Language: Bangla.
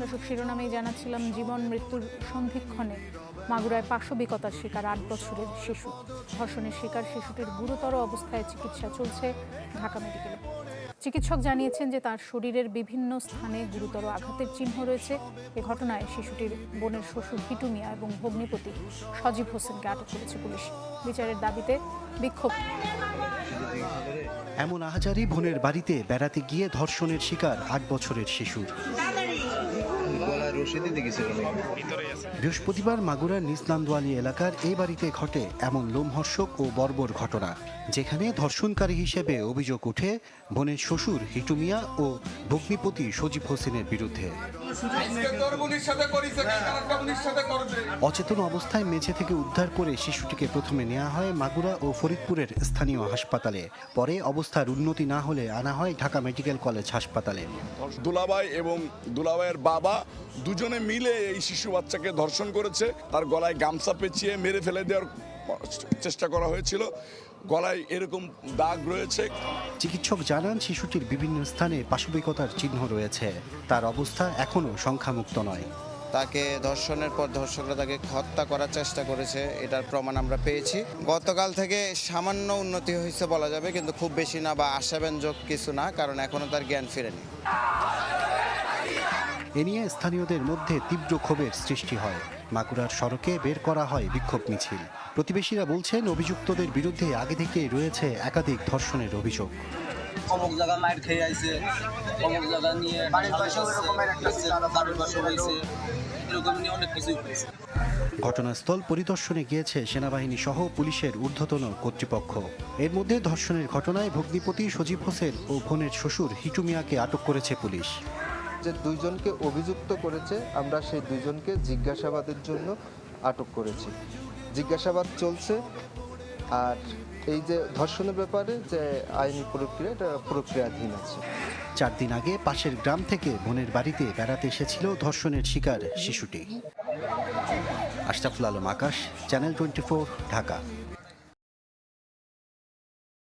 দর্শক শিরোনামেই জানাচ্ছিলাম জীবন, মৃত্যুর সন্ধিক্ষণে মাগুরায় পাশবিকতার শিকার, আট বছরের শিশু। ধর্ষণের শিকার শিশুটির গুরুতর অবস্থায় চিকিৎসা চলছে ঢাকা মেডিকেলে। চিকিৎসক জানিয়েছেন যে তার শরীরের বিভিন্ন স্থানে গুরুতর আঘাতের চিহ্ন রয়েছে। এ ঘটনায় শিশুটির বোনের শ্বশুর হিটু মিয়া এবং ভগ্নিপতি সজীব হোসেনকে আটক করেছে পুলিশ। বিচারের দাবিতে বিক্ষোভ। এমন আহাজারি বোনের বাড়িতে বেড়াতে গিয়ে ধর্ষণের শিকার আট বছরের শিশুর। বৃহস্পতিবার মাগুরার নিসনান্দওয়ালি এলাকার এই বাড়িতে ঘটে এমন লোমহর্ষক ও বর্বর ঘটনা। যেখানে ধর্ষণকারী হিসেবে অভিযোগ ওঠে বোনের শ্বশুর হিটু মিয়া ও ভগ্নিপতি সজীব হোসেনের বিরুদ্ধে। অচেতন অবস্থায় মেঝে থেকে উদ্ধার করে শিশুটিকে প্রথমে নেওয়া হয় মাগুরা ও ফরিদপুরের স্থানীয় হাসপাতালে। পরে অবস্থার উন্নতি না হলে আনা হয় ঢাকা মেডিকেল কলেজ হাসপাতালে। দুলাভাই এবং দুলাভাইয়ের বাবা দুজনে মিলে এই শিশু বাচ্চাকে ধর্ষণ করেছে। তার গলায় গামছা পেঁচিয়ে মেরে ফেলে দেওয়ার চেষ্টা করা হয়েছিল। গলায় এরকম দাগ রয়েছে। চিকিৎসক জানান শিশুটির বিভিন্ন স্থানে পাশবিকতার চিহ্ন রয়েছে। তার অবস্থা এখনও সংখ্যামুক্ত নয়। তাকে ধর্ষণের পর ধর্ষকরা তাকে হত্যা করার চেষ্টা করেছে এটার প্রমাণ আমরা পেয়েছি। গতকাল থেকে সামান্য উন্নতি হয়েছে বলা যাবে কিন্তু খুব বেশি না বা আশাব্যঞ্জক কিছু না কারণ এখনও তার জ্ঞান ফিরেনি। এ নিয়ে স্থানীয়দের মধ্যে তীব্র ক্ষোভের সৃষ্টি হয়। মাগুরার সড়কে বের করা হয় বিক্ষোভ মিছিল। প্রতিবেশীরা বলছেন অভিযুক্তদের বিরুদ্ধে আগে থেকে রয়েছে একাধিক ধর্ষণের অভিযোগ। অমুক জায়গা মাইর খেয়ে আইছে অমুক জায়গা নিয়ে বাড়ির পাশে বাড়ির পাশে হয়েছে এরকম নিয়ে অনেক কিছুই হয়েছে। ঘটনাস্থল পরিদর্শনে গিয়েছে সেনাবাহিনী সহ পুলিশের ঊর্ধ্বতন কর্তৃপক্ষ। এর মধ্যে ধর্ষণের ঘটনায় ভগ্নিপতি সজীব হোসেন ও বোনের শ্বশুর হিটু মিয়াকে আটক করেছে পুলিশ। যে দুইজনকে অভিযুক্ত করেছে, আমরা সেই দুইজনকে জিজ্ঞাসাবাদের জন্য আটক করেছি। জিজ্ঞাসাবাদ চলছে, আর এই যে ধর্ষণের ব্যাপারে যে আইনি প্রক্রিয়া, এটা প্রক্রিয়াধীন আছে। চার দিন আগে পাশের গ্রাম থেকে বোনের বাড়িতে বেড়াতে এসেছিল ধর্ষণের শিকার শিশুটি। Ashraful Alam Akash, channel twenty Dhaka.